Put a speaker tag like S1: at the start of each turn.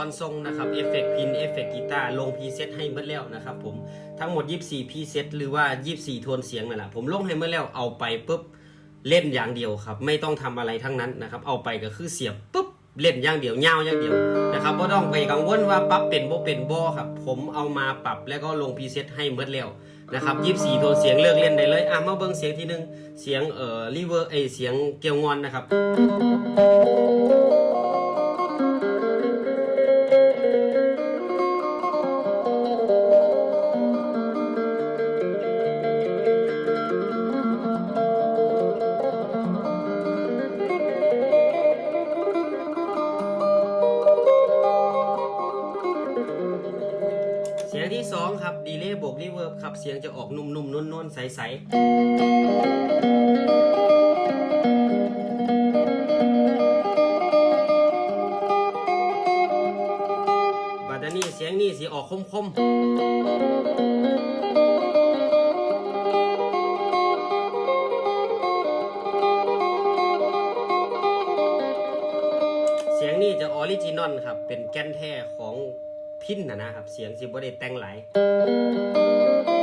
S1: อนทรงนะครับเอฟเฟกพินเอฟเฟกกีตาร์ลงพีเซตให้เมื่อแล้วนะครับผมทั้งหมด 24พีเซตหรือว่า 24 โทนเสียงนั่นแหละผมลงให้เมื่อแล้วเอาไปปุ๊บเล่นอย่างเดียวครับ ไม่ต้องทำอะไรทั้งนั้นนะครับเอาไปก็คือเสียบปุ๊บเล่นอย่างเดียวเงาอย่างเดียวนะครับไม่ต้องไปกังวลว่าปรับเป็นบ่เป็นบ่ครับผมเอามาปรับแล้วก็ลงพีเซตให้เมื่อแล้วนะครับ24 โทนเสียงเลือกเล่นได้เลยอะมาเบิ่งเสียงทีนึงเสียงเอ่อรีเวอร์เอเสียงเกลียวงอนนะครับ สียงที่สองครับดีเลย์บวกรีเวิร์บครับ เสียงจะออกนุ่มๆนวลๆใสๆบัดนี้เสียงนี่สีออกคมๆเสียงนี่จะออริจินอลครับ เป็นแก่นแท้ของ พินนะนะครับ เสียงสิบ่ได้แต่งหลาย